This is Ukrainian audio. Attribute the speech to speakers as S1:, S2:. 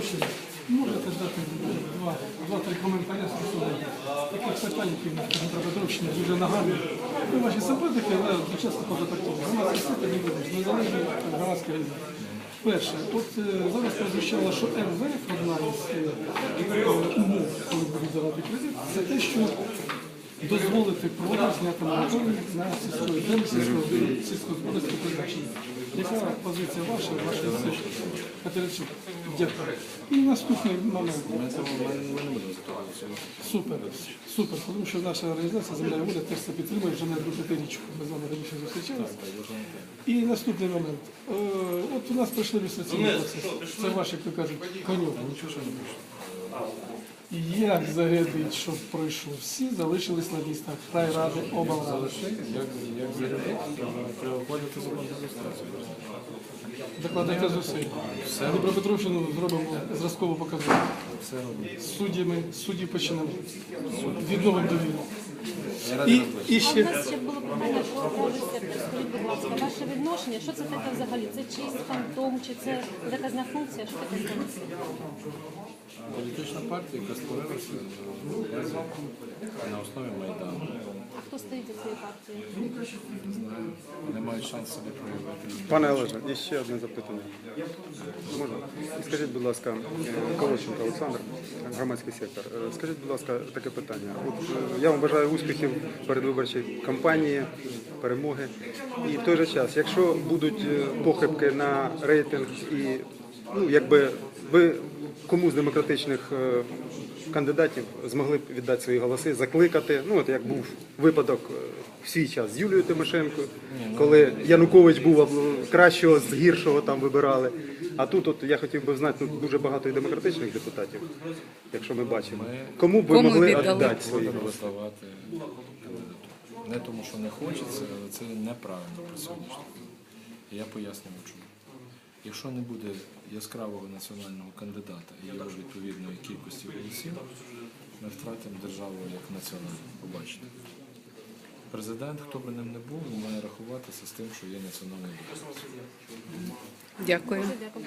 S1: доручення. Можете дати два, два-три коментарі стосовно таких питань, які в нас дуже нагадує. Ви ваші симпатики, але часто позатактовні. Громадські світи не будуть, незалежні громадські. Перше, от е, зараз прозвучало, що МВФ одна із умов, коли будуть давати кредит, це те, що дозволити продаж зняти мораторій на сільської землі, сільськогосподарське призначення. Яка позиція ваша, ваша Катеринчук? Дякую. І наступний момент. Супер, супер, тому що наша організація Земля і воля теж це підтримує вже не одну п'ятирічку. Ми з вами раніше зустрічалися. І наступний момент. Е, От у нас пройшли люстраційний процес. Це ваш, як то кажуть, конюк. Нічого що не пройшло. Як зарядить, щоб пройшов? Всі залишились на містах. Райради, облради.
S2: Як, як зарядити, треба входити закон про.
S1: Докладайте зусиль. Дніпропетровщину зробимо зразково
S2: робимо.
S1: Суддями, з суддів почнемо. Відновимо довіру.
S2: Я радий
S1: І, і
S3: А
S1: ще
S3: в нас ще було питання про рецепти. Скажіть, будь відношення, що це таке взагалі? Це чийсь фантом, чи це заказна функція? Що таке функція?
S2: Політична партія, яка створилася на основі Майдану.
S3: Хто стоїть за цією партією?
S2: Не мають шансу себе проявити.
S4: Пане Олеже, і ще одне запитання. Можна? Скажіть, будь ласка, Колоченко Олександр, громадський сектор. Е, Скажіть, будь ласка, таке питання. От, е, я вам бажаю успіхів передвиборчій кампанії, перемоги. І в той же час, якщо будуть е, похибки на рейтинг і ну, якби ви кому з демократичних е, кандидатів змогли б віддати свої голоси, закликати, ну от як був випадок е, в свій час з Юлією Тимошенко, коли Янукович був кращого з гіршого там вибирали. А тут от я хотів би знати ну, дуже багато і демократичних депутатів, якщо ми бачимо. Кому б ви
S5: Кому
S4: могли віддати свої голоси?
S2: Не тому, що не хочеться, але це неправильно по сьогоднішньому. Я пояснюю чому. Якщо не буде яскравого національного кандидата і його відповідної кількості голосів, ми втратимо державу як національну. Побачите. Президент, хто би ним не був, має рахуватися з тим, що є національний.
S5: Дякую.
S3: Дякую.